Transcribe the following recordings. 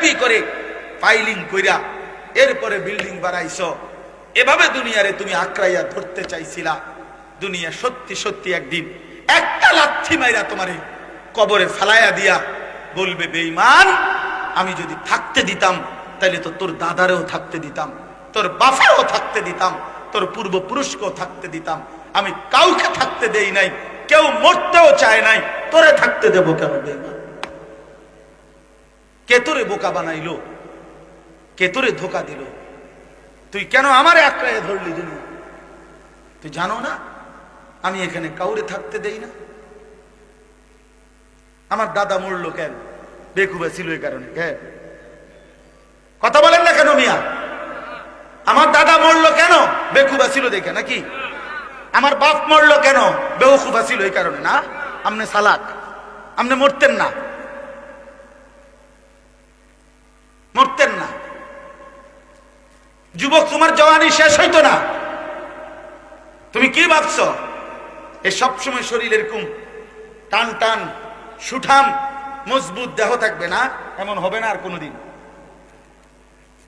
P করে filing কইরা এরপরে বিল্ডিং বানাইছো। এভাবে দুনিয়ারে তুমি আক্রাইয়া ধরতে চাইছিলা। দুনিয়া সত্যি সত্যি একদিন একটা লাথি মাইরা তোমারে কবরে ফালাইয়া দিয়া বলবে, বেঈমান, আমি যদি থাকতে দিতাম তাহলে তো তোর দাদারেও থাকতে দিতাম, তোর বাফাও থাকতে দিতাম, তোর পূর্বপুরুষকেও থাকতে দিতাম। আমি কাউকে থাকতে দেই নাই, কেউ মরতেও চায় নাই, তোরে থাকতে দেবো কেন, বেঈমান? কে তোরে বোকা বানাইলো? কেতরে ধোকা দিল? তুই কেন আমারে আক্রায় ধরলি দুনিয়া তুই জানো না? আমি এখানে কাউরে থাকতে দেই না। আমার দাদা মরলো কেন? বেকুবা ছিল এই কারণে, কেন? কথা বলেন না কেন মিয়া? আমার দাদা মরলো কেন? বেকুবা ছিল দেখে নাকি? আমার বাপ মরলো কেন? বেউকুবা ছিল এই কারণে না? আমনে সালাক আমনে মরতেন না। মরতেন না। যুবক, তোমার জওয়ানি শেষ হইতো না। তুমি কি ভাবছ? এ সবসময় শরীর এরকম টান টান, সুঠাম, মজবুত দেহ থাকবে না, এমন হবে না আর কোনোদিন।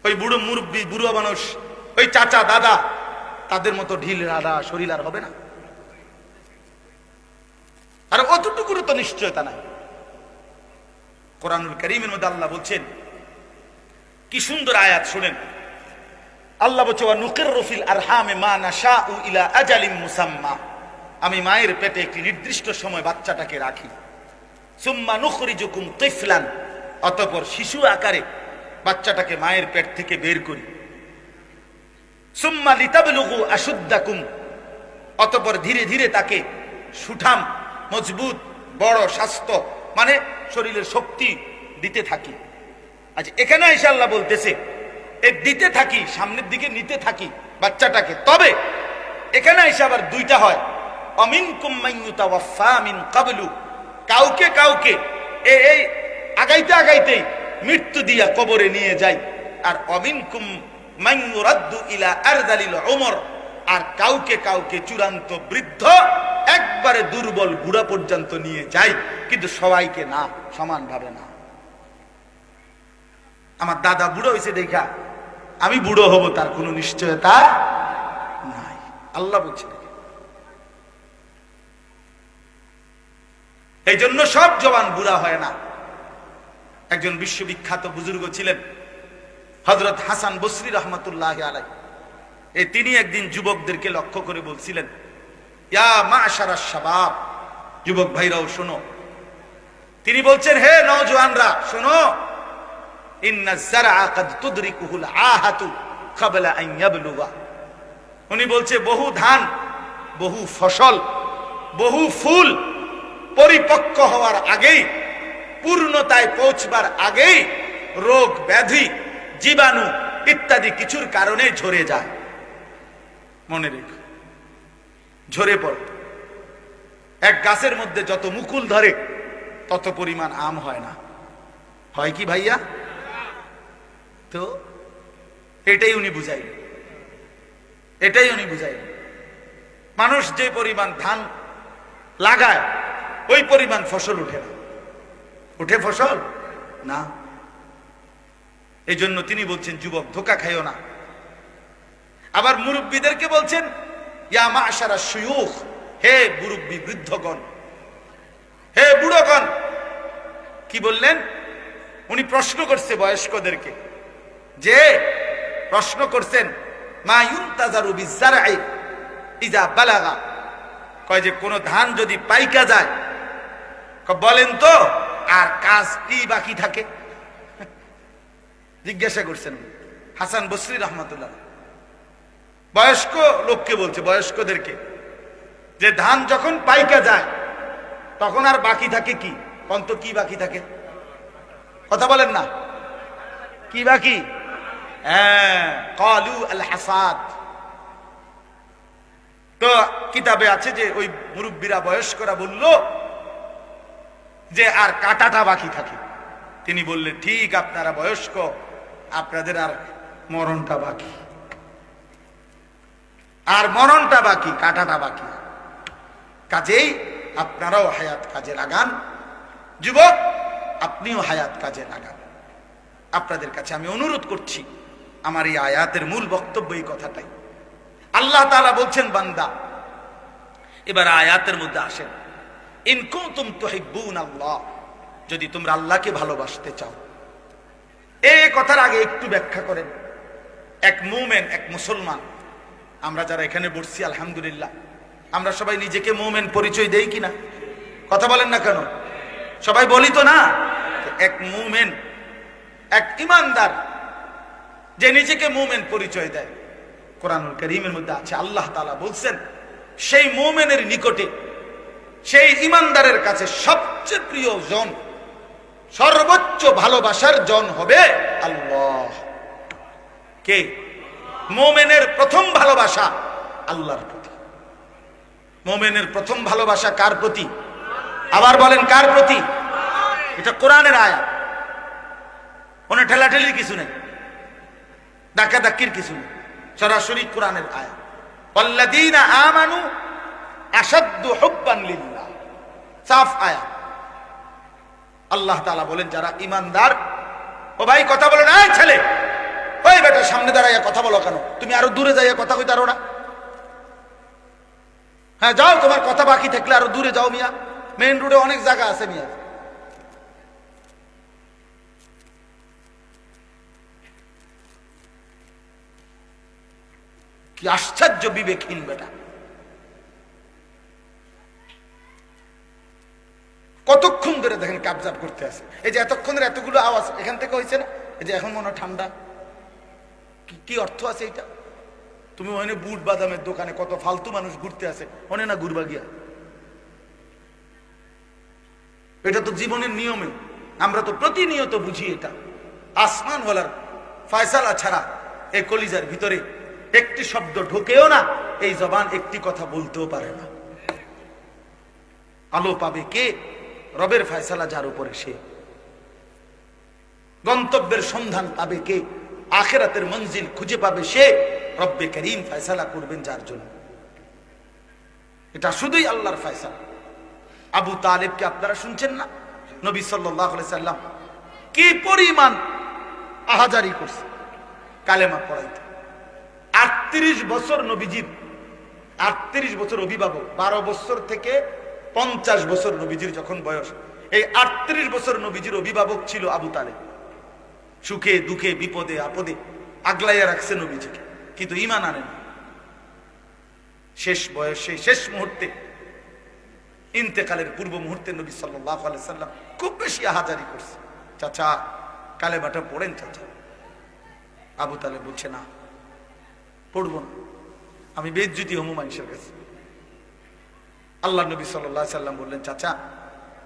ওই বুড়ো মুরব্বী, বুড়ো মানুষ, ওই চাচা, দাদা, তাদের মতো ঢিল রাধা শরীর আর হবে না। আর অতটুকুর তো নিশ্চয়তা নাই। কোরআনুল করিমের মধ্যে আল্লাহ বলছেন কি সুন্দর আয়াত শুনেন। আল্লাহ বলছে নুকির রফিল আরহামে মা নাশাউ ইলা আজালিম মুসাম্মা। আমি মায়ের পেটে একটি নির্দিষ্ট সময় বাচ্চাটাকে রাখি। সুম্মা নুখরি নুখরিজুকুম তিফলান অতঃপর শিশু আকারে বাচ্চাটাকে মায়ের পেট থেকে বের করি। সুম্মা লিতাবলুগু আশুদ্দাকুম। অতঃপর ধীরে ধীরে তাকে সুঠাম, মজবুত, বড়, স্বাস্থ্য মানে শরীরের শক্তি দিতে থাকি। আচ্ছা এখানে এসে আল্লাহ বলতেছে, এ দিতে থাকি, সামনের দিকে নিতে থাকি বাচ্চাটাকে। তবে এখানে এসে আবার দুইটা হয়। অমিন কুমিন কাবলু। কাউকে কাউকে এই আগাইতে আগাইতেই মৃত্যু দিয়া কবরে নিয়ে যায় আর অমিন কুম মাইনুরাদ্দু ইলা ওমর আর কাউকে কাউকে চূড়ান্ত বৃদ্ধ একবারে দুর্বল বুড়া পর্যন্ত নিয়ে যায় কিন্তু সবাইকে না, সমানভাবে না। আমার দাদা বুড়ো হয়েছে দেখা, আমি বুড়ো হব, তার কোনো নিশ্চয়তা নাই। আল্লাহ বলছে এই জন্য সব জবান বুড়া হয় না। একজন বিশ্ববিখ্যাত বুজুর্গ ছিলেন হজরত হাসান বসরি রহমতুল্লাহ আলাই এই তিনি একদিন যুবকদেরকে লক্ষ্য করে বলছিলেন, ইয়া মা সারা শাবাব, যুবক ভাইরাও শোনো। তিনি বলছেন, হে নওজোয়ানরা, শোনো উনি বলছে, বহু ধান, বহু ফসল, বহু ফুল পরিপক্ক হওয়ার আগেই, পূর্ণতায় পৌঁছবার আগেই রোগ, ব্যাধি, জীবাণু ইত্যাদি কিছুর কারণে ঝরে যায়। মনে রেখো, ঝরে পড়ে। এক গাছের মধ্যে যত মুকুল ধরে, তত পরিমাণ আম হয় না। হয় কি ভাইয়া? তো এটাই উনি বুঝাই এটাই উনি বুঝাই মানুষ যে পরিমাণ ধান লাগায়, ওই পরিমাণ ফসল উঠে না। উঠে ফসল? না। এই জন্য তিনি বলছেন, যুবক, ধোকা খাইও না। আবার মুরব্বীদেরকে বলছেন আশারা হে মুরব্বী বৃদ্ধগণ, হে বুড়োগণ। কি বললেন? উনি প্রশ্ন করছে বয়স্কদেরকে। যে প্রশ্ন করছেন, মা ইউনতাজারু বিজারআই ইজা কয় যে, কোন ধান যদি পাইকা যায় বলেন তো, আর কাজ কি বাকি থাকে? জিজ্ঞাসা করছেন হাসান বসরি রহমতুল্লাহ। বয়স্ক লোককে বলছে, বয়স্কদেরকে, যে ধান যখন পাইকা যায়, তখন আর বাকি থাকে কি? অন্ত কি বাকি থাকে? কথা বলেন না। কি বাকি? হ্যাঁ কলু আল হাসাদ তো কিতাবে আছে যে ওই মুরব্বীরা বয়স্করা বলল যে, আর কাটাটা বাকি থাকে। তিনি বললেন, ঠিক, আপনারা বয়স্ক, আপনাদের আর মরণটা বাকি। আর মরণটা বাকি, কাটাটা বাকি। কাজেই আপনারাও হায়াত কাজে লাগান। যুবক, আপনিও হায়াত কাজে লাগান। আপনাদের কাছে আমি অনুরোধ করছি আমার এই আয়াতের মূল বক্তব্য এই কথাটাই। আল্লাহ তাআলা বলছেন, বান্দা, এবার আয়াতের মধ্যে আসেন। ইনকুম তুহিব্বুন আল্লাহ যদি তোমরা আল্লাহকে ভালোবাসতে চাও। এই কথার আগে একটু ব্যাখ্যা করেন। এক মুমেন, এক মুসলমান, আমরা যারা এখানে বসছি, আলহামদুলিল্লাহ, আমরা সবাই নিজেকে মুমেন পরিচয় দেই কিনা? কথা বলেন না কেন? সবাই বলি তো না? এক মুমেন, এক ইমানদার যে নিজেকে মুমেন পরিচয় দেয়। কোরআনুল করিমের মধ্যে আছে, আল্লাহ তাআলা বলছেন, সেই মুমেনের নিকটে সেই ইমানদারের কাছে সবচেয়ে প্রিয় জন, সর্বোচ্চ ভালোবাসার জন হবে আল্লাহ। কে? মোমেনের প্রথম ভালোবাসা আল্লাহর প্রতি। মোমেনের প্রথম ভালোবাসা কার প্রতি? আবার বলেন কার প্রতি? এটা কোরআনের আয়া কোনো ঠেলাঠেলির কিছু নেই। ডাকা ডাকির কিছু নেই। সরাসরি কোরআনের আয়া পল্লাদিনা আমানু আসাদ্দু হুব্বান লিল্লাহ। সাফ আয়া আল্লাহ তাআলা বলেন, যারা ইমানদার ও ভাই, কথা বলে না ছেলে। ওই বেটা, সামনে দাঁড়াইয়া কথা বলো কেন? তুমি আরও দূরে যাইয়া কথা কইতে পারো না। হ্যাঁ যাও, তোমার কথা বাকি থাকলে আরও দূরে যাও মিয়া। মেইন রোডে অনেক জায়গা আছে মিয়া। কি আশ্চর্য বিবেকহীন বেটা। কতক্ষণ ধরে দেখেন কাবজাব করতে আছে। এই যে এতক্ষণ ধরে এতগুলো আওয়াজ, এখান থেকে হয়েছে না? এই যে এখন মনে ঠান্ডা। কি- অর্থ আছে এটা তুমি ওখানে বুট বাদামের দোকানে কত ফালতু মানুষ ঘুরতে আছে ওনে না ঘুরবা গিয়া। এটা তো জীবনের নিয়মে। আমরা তো প্রতিনিয়ত বুঝি এটা। আসমান বলার ফয়সালা ছাড়া এই কলিজার ভিতরে একটি শব্দ ঢোকেও না, এই জবান একটি কথা বলতেও পারে না। আলো পাবে কে? রবের ফয়সালা যার উপরে সে। গন্তব্যের সন্ধান পাবে কে? আখেরাতের মঞ্জিল খুঁজে পাবে সে? রব্বে করিম ফয়সালা করবেন যার জন্য। এটা শুধুই আল্লাহর ফয়সালা। আবু তালেবকে আপনারা শুনছেন না? নবী সাল্লাম কি পরিমাণ আহাজারি করছে? কালেমা পড়াইতে। আটত্রিশ বছর নবীজির, আটত্রিশ বছর অভিভাবক, বারো বছর থেকে পঞ্চাশ বছর নবীজির যখন বয়স, এই আটত্রিশ বছর নবীজির অভিভাবক ছিল আবু তালেব। সুখে, দুঃখে, বিপদে, আপদে আগলাইয়া রাখছে নবীজিকে, কিন্তু ইমান আনেন শেষ বয়সে, শেষ মুহূর্তে, ইন্তেকালের পূর্ব মুহূর্তে নবী সাল্লাহ সাল্লাম খুব বেশি আহাজারি করছে। চাচা, কালেমাটা পড়েন চাচা। আবু তালে বলছে, না পড়ব না। আমি বেজ্জুতি হমু মানুষের কাছে। আল্লাহ নবী সাল্লাহ সাল্লাম বললেন, চাচা,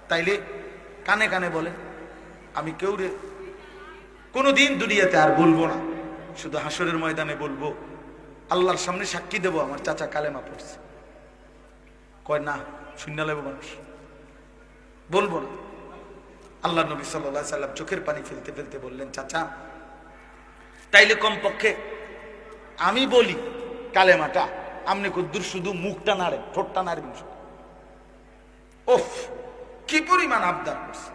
তাইলে কানে কানে বলে আমি কেউ রে কোনো দিন দুনিয়াতে আর বলব না। শুধু হাসরের ময়দানে বলব, আল্লাহর সামনে সাক্ষী দেব, আমার চাচা কালেমা পড়ছে। কয়, না, শূন্য লেব মানুষ। বলব না। আল্লাহ নবী সাল্লাহ সাল্লাম চোখের পানি ফেলতে ফেলতে বললেন, চাচা, তাইলে কমপক্ষে আমি বলি, কালেমাটা আপনি কুদ্দুর শুধু মুখটা নাড়েন ঠোঁটটা নাড়বেন ওফ, কি পরিমাণ আবদার করছে।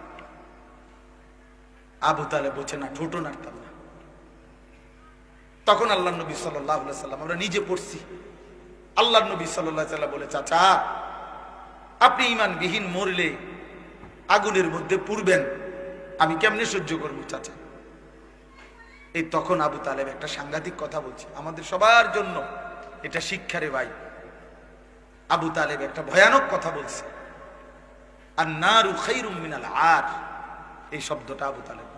আবু তালে বলছে, না ঠোঁটো নাড়তাম না। তখন আল্লাহ নবী সাল্লাহ সাল্লাম, আমরা নিজে পড়ছি। আল্লাহ নবী সাল্লাহ বলে, চাচা, আপনি ইমান বিহীন মরলে আগুনের মধ্যে পুড়বেন। আমি কেমনে সহ্য করব, চাচা? এই তখন আবু তালেব একটা সাংঘাতিক কথা বলছে। আমাদের সবার জন্য এটা শিক্ষারে ভাই। আবু তালেব একটা ভয়ানক কথা বলছে। আর না রুখাই মিনাল আর। এই শব্দটা আবু তালেব